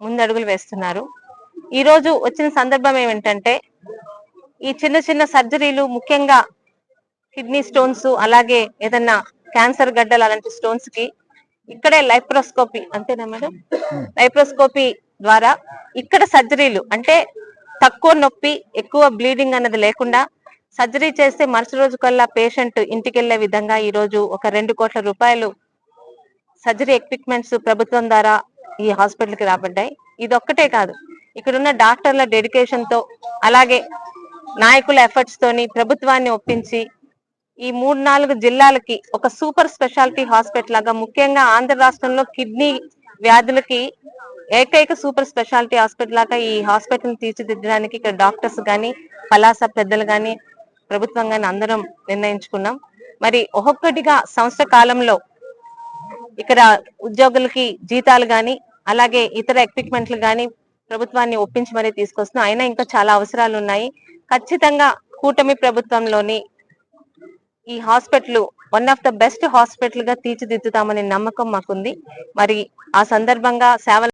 ముందడుగులు వేస్తున్నారు. ఈ రోజు వచ్చిన సందర్భం ఏమిటంటే ఈ చిన్న చిన్న సర్జరీలు ముఖ్యంగా కిడ్నీ స్టోన్స్ అలాగే ఏదన్నా క్యాన్సర్ గడ్డలు అలాంటి స్టోన్స్కి ఇక్కడే లైప్రోస్కోపీ అంతేనా మేడం? లైప్రోస్కోపీ ద్వారా ఇక్కడ సర్జరీలు అంటే తక్కువ నొప్పి ఎక్కువ బ్లీడింగ్ అన్నది లేకుండా సర్జరీ చేస్తే మరుసటి రోజు కల్లా పేషెంట్ ఇంటికి వెళ్ళే విధంగా ఈ రోజు ఒక రెండు కోట్ల రూపాయలు సర్జరీ ఎక్విప్మెంట్స్ ప్రభుత్వం ద్వారా ఈ హాస్పిటల్కి రాబడ్డాయి. ఇది ఒక్కటే కాదు. ఇక్కడ ఉన్న డాక్టర్ల డెడికేషన్తో అలాగే నాయకుల ఎఫర్ట్స్ తోని ప్రభుత్వాన్ని ఒప్పించి ఈ మూడు నాలుగు జిల్లాలకి ఒక సూపర్ స్పెషాలిటీ హాస్పిటల్ లాగా ముఖ్యంగా ఆంధ్ర రాష్ట్రంలో కిడ్నీ వ్యాధులకి ఏకైక సూపర్ స్పెషాలిటీ హాస్పిటల్ లాగా ఈ హాస్పిటల్ తీర్చిదిద్దడానికి ఇక్కడ డాక్టర్స్ కానీ పలాస పెద్దలు కానీ ప్రభుత్వం కానీ అందరం నిర్ణయించుకున్నాం. మరి ఒక్కొక్కటిగా సంవత్సర కాలంలో ఇక్కడ ఉద్యోగులకి జీతాలు గాని అలాగే ఇతర ఎక్విప్మెంట్లు గాని ప్రభుత్వాన్ని ఒప్పించి మరీ తీసుకొస్తున్నాం. అయినా ఇంకా చాలా అవసరాలు ఉన్నాయి. ఖచ్చితంగా కూటమి ప్రభుత్వంలోని ఈ hospital one of the best హాస్పిటల్గా తీర్చిదిద్దుతామనే నమ్మకం మాకుంది. మరి ఆ సందర్భంగా సేవలు